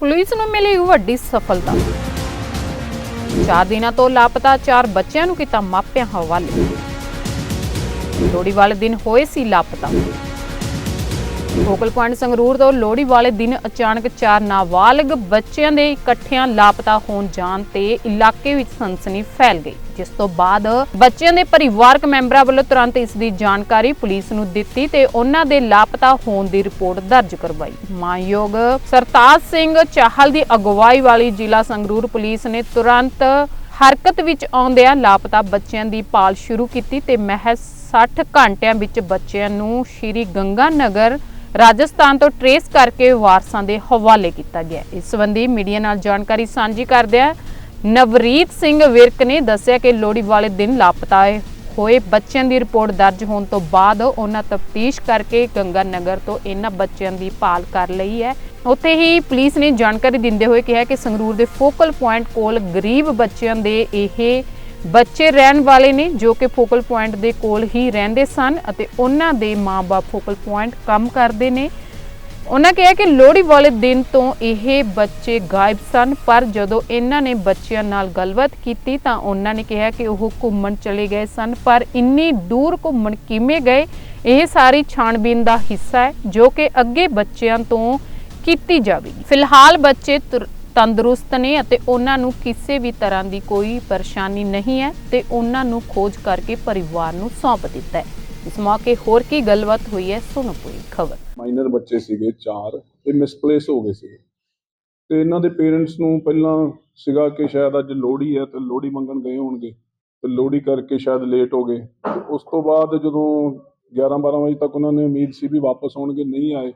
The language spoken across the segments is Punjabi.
ਪੁਲਿਸ ਨੂੰ ਮਿਲੀ ਵੱਡੀ ਸਫਲਤਾ। ਚਾਰ ਦਿਨਾਂ ਤੋਂ ਲਾਪਤਾ ਚਾਰ ਬੱਚਿਆਂ ਨੂੰ ਕੀਤਾ ਮਾਪਿਆਂ ਹਵਾਲੇ। ਲੋਹੜੀ ਵਾਲੇ ਦਿਨ ਹੋਏ ਸੀ ਲਾਪਤਾ। ਫੋਕਲ ਪੁਆਇੰਟ ਸੰਗਰੂਰ ਤੋਂ ਲੋਹੜੀ ਵਾਲੇ ਦਿਨ ਅਚਾਨਕ ਚਾਰ ਨਾਬਾਲਗ ਬੱਚਿਆਂ ਦੇ ਇਕੱਠਿਆਂ ਲਾਪਤਾ ਹੋਣ ਜਾਣ ਤੇ ਇਲਾਕੇ ਵਿੱਚ ਸਨਸਨੀ ਫੈਲ ਗਈ, ਜਿਸ ਤੋਂ ਬਾਅਦ ਬੱਚਿਆਂ ਦੇ ਪਰਿਵਾਰਕ ਮੈਂਬਰਾਂ ਵੱਲੋਂ ਤੁਰੰਤ ਇਸ ਦੀ ਜਾਣਕਾਰੀ ਪੁਲਿਸ ਨੂੰ ਦਿੱਤੀ ਤੇ ਉਹਨਾਂ ਦੇ ਲਾਪਤਾ ਹੋਣ ਦੀ ਰਿਪੋਰਟ ਦਰਜ ਕਰਵਾਈ। ਮਾਨਯੋਗ ਸਰਤਾਜ ਸਿੰਘ ਚਾਹਲ ਦੀ ਅਗਵਾਈ ਵਾਲੀ ਜ਼ਿਲ੍ਹਾ ਸੰਗਰੂਰ ਪੁਲਿਸ ਨੇ ਤੁਰੰਤ ਹਰਕਤ ਵਿੱਚ ਆਉਂਦਿਆਂ ਲਾਪਤਾ ਬੱਚਿਆਂ ਦੀ ਭਾਲ ਸ਼ੁਰੂ ਕੀਤੀ ਤੇ ਮਹਿਜ਼ 60 ਘੰਟਿਆਂ ਵਿੱਚ ਬੱਚਿਆਂ ਨੂੰ ਸ਼੍ਰੀ ਗੰਗਾ ਨਗਰ ਰਾਜਸਥਾਨ ਤੋਂ ਟਰੇਸ ਕਰਕੇ ਵਾਰਸਾਂ ਦੇ ਹਵਾਲੇ ਕੀਤਾ ਗਿਆ ਇਸ ਸੰਬੰਧੀ ਮੀਡੀਆ ਨਾਲ ਜਾਣਕਾਰੀ ਸਾਂਝੀ ਕਰਦਿਆਂ ਨਵਰੀਤ ਸਿੰਘ ਵਿਰਕ ਨੇ ਦੱਸਿਆ ਕਿ ਲੋਹੜੀ ਵਾਲੇ ਦਿਨ ਲਾਪਤਾ ਹੋਏ ਬੱਚਿਆਂ ਦੀ ਰਿਪੋਰਟ ਦਰਜ ਹੋਣ ਤੋਂ ਬਾਅਦ ਉਹਨਾਂ ਤਫਤੀਸ਼ ਕਰਕੇ ਗੰਗਾ ਨਗਰ ਤੋਂ ਇਹਨਾਂ ਬੱਚਿਆਂ ਦੀ ਭਾਲ ਕਰ ਲਈ ਹੈ। ਉੱਥੇ ਹੀ ਪੁਲਿਸ ਨੇ ਜਾਣਕਾਰੀ ਦਿੰਦੇ ਹੋਏ ਕਿਹਾ ਕਿ ਸੰਗਰੂਰ ਦੇ ਫੋਕਲ ਪੁਆਇੰਟ ਕੋਲ ਗਰੀਬ ਬੱਚਿਆਂ ਦੇ ਇਹ ਬੱਚੇ ਰਹਿਣ ਵਾਲੇ ਨੇ ਜੋ ਕਿ ਫੋਕਲ ਪੁਆਇੰਟ ਦੇ ਕੋਲ ਹੀ ਰਹਿੰਦੇ ਸਨ ਅਤੇ ਉਹਨਾਂ ਦੇ ਮਾਪੇ ਫੋਕਲ ਪੁਆਇੰਟ ਕੰਮ ਕਰਦੇ ਨੇ। ਉਹਨਾਂ ਕਿਹਾ ਕਿ ਲੋਹੜੀ ਵਾਲੇ ਦਿਨ ਤੋਂ ਇਹ ਬੱਚੇ ਗਾਇਬ ਸਨ, ਪਰ ਜਦੋਂ ਇਹਨਾਂ ਨੇ ਬੱਚਿਆਂ ਨਾਲ ਗੱਲਬਾਤ ਕੀਤੀ ਤਾਂ ਉਹਨਾਂ ਨੇ ਕਿਹਾ ਕਿ ਉਹ ਘੁੰਮਣ ਚਲੇ ਗਏ ਸਨ, ਪਰ ਇੰਨੀ ਦੂਰ ਘੁੰਮਣ ਕਿਵੇਂ ਗਏ, ਇਹ ਸਾਰੀ ਛਾਣਬੀਨ ਦਾ ਹਿੱਸਾ ਹੈ ਜੋ ਕਿ ਅੱਗੇ ਬੱਚਿਆਂ ਤੋਂ ਕੀਤੀ ਜਾਵੇਗੀ। ਫਿਲਹਾਲ ਬੱਚੇ ਤੰਦਰੁਸਤ ਨੇ ਅਤੇ ਉਹਨਾਂ ਨੂੰ ਕਿਸੇ ਵੀ ਤਰ੍ਹਾਂ ਦੀ ਕੋਈ ਪਰੇਸ਼ਾਨੀ ਨਹੀਂ ਹੈ ਤੇ ਉਹਨਾਂ ਨੂੰ ਖੋਜ ਕਰਕੇ ਪਰਿਵਾਰ ਨੂੰ ਸੌਂਪ ਦਿੱਤਾ ਹੈ। ਇਸ ਮੌਕੇ ਹੋਰ ਕੀ ਗੱਲਬਾਤ ਹੋਈ ਹੈ, ਸੁਣੋ ਪੂਰੀ ਖਬਰ। ਮਾਈਨਰ ਬੱਚੇ ਸੀਗੇ ਚਾਰ ਇਹ ਮਿਸਪਲੇਸ ਹੋ ਗਏ ਸੀਗੇ। ਤੇ ਇਹਨਾਂ ਦੇ ਪੇਰੈਂਟਸ ਨੂੰ ਪਹਿਲਾਂ ਸੀਗਾ ਕਿ ਸ਼ਾਇਦ ਅੱਜ ਲੋਹੜੀ ਹੈ ਤੇ ਲੋਹੜੀ ਮੰਗਣ ਗਏ ਹੋਣਗੇ ਤੇ ਲੋਹੜੀ ਕਰਕੇ ਸ਼ਾਇਦ ਲੇਟ ਹੋ ਗਏ। ਉਸ ਤੋਂ ਬਾਅਦ ਜਦੋਂ 11 12 ਵਜੇ ਤੱਕ ਉਹਨਾਂ ਨੇ ਉਮੀਦ ਸੀ ਵੀ ਵਾਪਸ ਆਉਣਗੇ, ਨਹੀਂ ਆਏ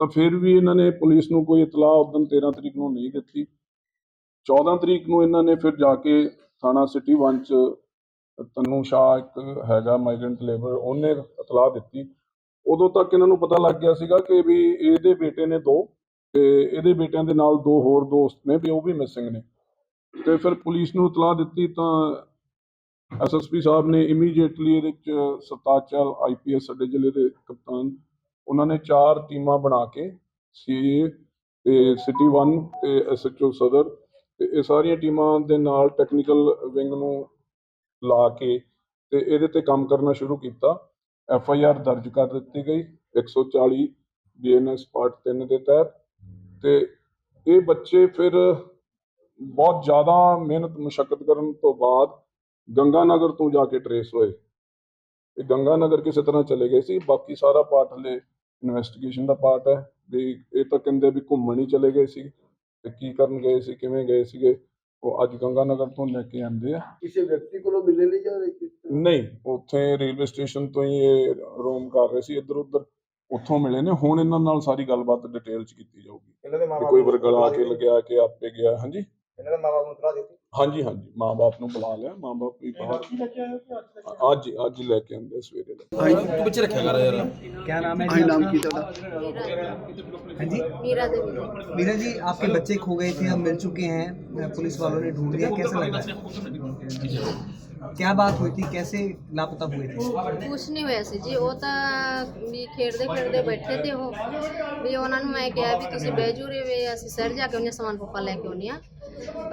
ਤਾਂ ਫਿਰ ਵੀ ਇਹਨਾਂ ਨੇ ਪੁਲਿਸ ਨੂੰ ਕੋਈ ਇਤਲਾਹ ਉਦੋਂ 13 ਤਰੀਕ ਨੂੰ ਨਹੀਂ ਦਿੱਤੀ। 14 ਤਰੀਕ ਨੂੰ ਇਹਨਾਂ ਨੇ ਫਿਰ ਜਾ ਕੇ ਥਾਣਾ ਸਿਟੀ 1 ਚ ਤਨੂ ਸ਼ਾਹ ਇੱਕ ਹੈਗਾ ਮਾਈਗ੍ਰੈਂਟ ਲੇਬਰ ਉਹਨੇ ਇਤਲਾਹ ਦਿੱਤੀ। ਉਦੋਂ ਤੱਕ ਇਹਨਾਂ ਨੂੰ ਪਤਾ ਲੱਗ ਗਿਆ ਸੀਗਾ ਕਿ ਵੀ ਇਹਦੇ ਬੇਟੇ ਨੇ ਦੋ ਤੇ ਇਹਦੇ ਬੇਟਿਆਂ ਦੇ ਨਾਲ ਦੋ ਹੋਰ ਦੋਸਤ ਨੇ ਵੀ ਉਹ ਵੀ ਮਿਸਿੰਗ ਨੇ। ਤੇ ਫਿਰ ਪੁਲਿਸ ਨੂੰ ਇਤਲਾਹ ਦਿੱਤੀ ਤਾਂ ਐਸਐਸਪੀ ਸਾਹਿਬ ਨੇ ਇਮੀਡੀਏਟਲੀ ਇਹਦੇ ਚ ਸਤਾਚਲ ਆਈਪੀਐਸ ਸਾਡੇ ਜ਼ਿਲ੍ਹੇ ਦੇ ਕਪਤਾਨ ਉਹਨਾਂ ਨੇ ਚਾਰ ਟੀਮਾਂ ਬਣਾ ਕੇ ਸੀਏ ਤੇ ਸਿਟੀ 1 ਤੇ ਐਸਐਚਓ ਸਦਰ ਤੇ ਇਹ ਸਾਰੀਆਂ ਟੀਮਾਂ ਦੇ ਨਾਲ ਟੈਕਨੀਕਲ ਵਿੰਗ ਨੂੰ ਲਾ ਕੇ ਤੇ ਇਹਦੇ ਤੇ ਕੰਮ ਕਰਨਾ ਸ਼ੁਰੂ ਕੀਤਾ। ਐਫ ਆਈ ਆਰ ਦਰਜ ਕਰ ਦਿੱਤੀ ਗਈ 140 ਬੀਐਨਐਸ ਪਾਰਟ 3 ਦੇ ਤਹਿਤ ਤੇ ਇਹ ਬੱਚੇ ਫਿਰ ਬਹੁਤ ਜ਼ਿਆਦਾ ਮਿਹਨਤ ਮੁਸ਼ਕਲ ਕਰਨ ਤੋਂ ਬਾਅਦ ਗੰਗਾ ਨਗਰ ਤੋਂ ਜਾ ਕੇ ਟਰੇਸ ਹੋਏ। ਇਹ ਗੰਗਾ ਨਗਰ ਕਿਸੇ ਤਰ੍ਹਾਂ ਚਲੇ ਗਏ ਸੀ, ਬਾਕੀ ਸਾਰਾ ਪਾਰਟ ਹਲੇ ਇਨਵੈਸਟੀਗੇਸ਼ਨ ਦਾ ਪਾਰਟ ਹੈ ਵੀ ਇਹ ਤਾਂ ਕਹਿੰਦੇ ਵੀ ਘੁੰਮਣ ਹੀ ਚਲੇ ਗਏ ਸੀ ਤੇ ਕੀ ਕਰਨ ਗਏ ਸੀ ਕਿਵੇਂ ਗਏ ਸੀਗੇ ਉਹ ਅੱਜ ਗੰਗਾ ਨਗਰ ਤੋਂ ਲੈ ਕੇ ਆਂਦੇ ਆ। ਕਿਸੇ ਵਿਅਕਤੀ ਕੋਲੋਂ ਮਿਲਣ ਲਈ ਜਾ ਰਹੇ ਸੀ? ਨਹੀਂ ਉੱਥੇ ਰੇਲਵੇ ਸਟੇਸ਼ਨ ਤੋਂ ਹੀ ਇਹ ਰੋਮ ਕਰ ਰਹੇ ਸੀ ਇੱਧਰ ਉੱਧਰ ਉੱਥੋਂ ਮਿਲੇ ਨੇ ਹੁਣ ਇਹਨਾਂ ਨਾਲ ਸਾਰੀ ਗੱਲਬਾਤ ਡਿਟੇਲ ਚ ਕੀਤੀ ਜਾਊਗੀ। ਇਹਨਾਂ ਦੇ ਵੀ ਮਾਪੇ ਕੋਈ ਵਰਗਲਾ ਕੇ ਲੱਗਿਆ ਕਿ ਆਪੇ ਗਿਆ ਹਾਂਜੀ? ਇਹਨਾਂ ਦੇ ਮਾਪੇ ਨੂੰ ਤਰਾ ਦਿੱਤੀ? ਹਾਂਜੀ ਹਾਂਜੀ ਮਾਂ-ਬਾਪ ਨੂੰ ਬੁਲਾ ਲਿਆ ਮਾਂ-ਬਾਪ ਵੀ ਬਾਹਰ ਅੱਜ ਅੱਜ ਲੈ ਕੇ ਆਂਦੇ ਸਵੇਰੇ ਤੂੰ ਪਿੱਛੇ ਰੱਖਿਆ ਕਰ ਯਾਰ क्या नाम है ਹਾਂਜੀ जी ਨਾਮ आपका? ਕੀ ਤੁਹਾਡਾ हाँ जी मीरा देवी मीरा जी आपके बच्चे खो गए थे अब मिल चुके हैं पुलिस वालों ने ढूंढ लिया कैसा लगा क्या बात हुई थी कैसे लापता हुए थे ਕੁਛ ਨਹੀਂ ਹੋਇਆ ਸੀ ਜੀ ਉਹ ਤਾਂ ਵੀ ਖੇਡਦੇ ਖੇਡਦੇ ਬੈਠੇ ਤੇ ਉਹ ਵੀ ਉਹਨਾਂ ਨੂੰ ਮੈਂ ਕਿਹਾ ਵੀ ਤੁਸੀਂ ਬਹਿ ਜੂਰੇ ਵੇ ਅਸੀਂ ਸ਼ਹਿਰ ਜਾ ਕੇ ਉਹਨੇ ਸਮਾਨ ਪਪਾ ਲੈ ਕੇ ਆਉਂਦੇ ਆ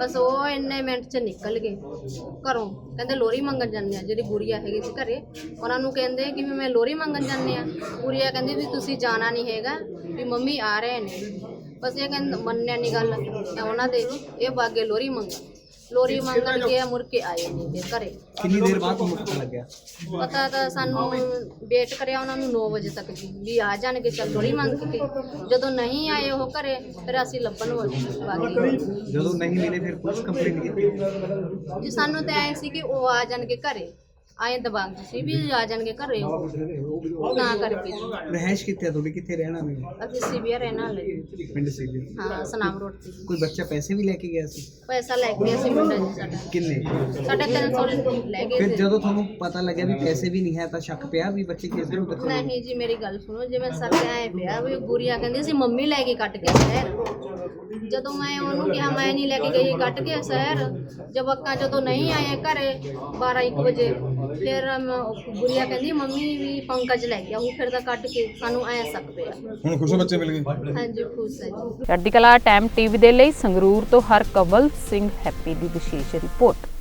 ਬਸ ਉਹ ਇੰਨੇ ਮਿੰਟ ਚ ਨਿਕਲ ਗਏ ਘਰੋਂ। ਕਹਿੰਦੇ ਲੋਰੀ ਮੰਗਣ ਜਾਂਦੇ ਆ, ਜਿਹੜੀ ਗੁੜੀਆ ਹੈਗੀ ਸੀ ਘਰੇ। ਉਹਨਾਂ ਨੂੰ ਕਹਿੰਦੇ ਕਿ ਵੀ ਮੈਂ ਲੋਰੀ ਮੰਗਣ ਜਾਂਦੇ ਆ। ਗੁੜੀਆ ਕਹਿੰਦੀ ਵੀ ਤੁਸੀਂ ਜਾਣਾ ਨਹੀਂ ਹੈਗਾ, ਵੀ ਮੰਮੀ ਆ ਰਹੇ ਨੇ। ਬਸ ਇਹ ਕਹਿੰਦੇ ਮੰਨਿਆ ਨਹੀਂ ਗੱਲ। ਉਹਨਾਂ ਦੇ ਇਹ ਬਾਗੇ ਲੋਰੀ ਮੰਗਣ। ਲੋਰੀ ਮੰਗਣ ਗਿਆ ਮੁੜ ਕੇ ਆਏ ਨਹੀਂ ਤੇ ਘਰੇ। ਕਿੰਨੀ ਦੇਰ ਬਾਅਦ ਤੁਹਾਨੂੰ ਪਤਾ ਲੱਗਿਆ? ਪਤਾ ਤਾਂ ਸਾਨੂੰ ਵੇਟ ਕਰਿਆ ਉਹਨਾਂ ਨੂੰ 9 ਵਜੇ ਤੱਕ ਜੀ ਵੀ ਆ ਜਾਣਗੇ ਚਲ ਲੋਰੀ ਮੰਗ ਕੇ। ਜਦੋਂ ਨਹੀਂ ਆਏ ਉਹ ਘਰੇ ਫਿਰ ਅਸੀਂ ਲੱਭਣ ਵਾਲੇ ਜਦੋਂ ਨਹੀਂ ਮਿਲੇ ਫਿਰ ਪੁਲਿਸ ਕੰਪਲੇਂਟ ਕੀਤੀ? ਜੀ ਸਾਨੂੰ ਤਾਂ ਐ ਸੀ ਕਿ ਉਹ ਆ ਜਾਣਗੇ ਘਰੇ। ਆਏ ਦਬਾਂਗ ਤੁਸੀਂ ਵੀ ਆ ਜਾਣਗੇ ਘਰੇ ਉਹ ਨਾ ਕਰਕੇ ਰਹਿائش ਕਿੱਥੇ ਆ ਤੁਹਾਡੀ ਕਿੱਥੇ ਰਹਿਣਾ ਵੀ ਅਸੀਂ ਸੀਵੀਆ ਰਹਿਣਾ ਲਈ ਪਿੰਡ ਸੀਵੀਆ ਹਾਂ ਸਨਾਮ ਰੋਡ ਤੇ ਕੋਈ ਬੱਚਾ ਪੈਸੇ ਵੀ ਲੈ ਕੇ ਗਿਆ ਸੀ ਪੈਸਾ ਲੈ ਕੇ ਅਸੀਂ ਮੁੰਡਾ ਜੀ ਸਾਡਾ ਕਿੰਨੇ ਸਾਡੇ 300 ਲੈ ਗਏ ਫਿਰ ਸੀ। ਜਦੋਂ ਤੁਹਾਨੂੰ ਪਤਾ ਲੱਗਿਆ ਵੀ ਪੈਸੇ ਵੀ ਨਹੀਂ ਹੈ ਤਾਂ ਸ਼ੱਕ ਪਿਆ ਵੀ ਬੱਚੇ ਕਿਸ ਨੂੰ ਬੱਚੇ ਨੂੰ- ਨਹੀਂ ਜੀ ਮੇਰੀ ਗੱਲ ਸੁਣੋ ਜਿਵੇਂ ਸੱਚ ਆਏ ਪਿਆ ਵੀ ਗੁਰੀਆ ਕਹਿੰਦੀ ਸੀ ਮੰਮੀ ਲੈ ਕੇ ਕੱਟ ਕੇ ਸ਼ਹਿਰ ਜਦੋਂ ਮੈਂ ਉਹਨੂੰ ਕਿਹਾ ਮੈਂ ਨਹੀਂ ਲੈ ਕੇ ਗਈ ਕੱਟ ਕੇ ਸ਼ਹਿਰ ਜਵਾਕਾਂ ਜਦੋਂ ਨਹੀਂ ਆਏ ਘਰੇ 12 1 ਵਜੇ ਫਿਰ ਮ- ਗੁੜੀਆ ਕਹਿੰਦੀ ਮੰਮੀ ਵੀ ਪੰਕਜ ਲੈ ਗਿਆ ਉਹ ਫਿਰ ਤਾਂ ਕੱਢ ਕੇ ਸਾਨੂੰ ਐ ਸਕਦੇ ਆ। ਹੁਣ ਖੁਸ਼ ਹੋ ਬੱਚੇ ਮਿਲ ਗਏ? ਹਾਂਜੀ ਖੁਸ਼ ਹੈ ਜੀ। ਚੜ੍ਹਦੀ ਕਲਾ ਟਾਈਮ ਟੀਵੀ ਦੇ ਲਈ ਸੰਗਰੂਰ ਤੋਂ ਹਰਕਵਲ ਸਿੰਘ ਹੈਪੀ ਦੀ ਵਿਸ਼ੇਸ਼ ਰਿਪੋਰਟ।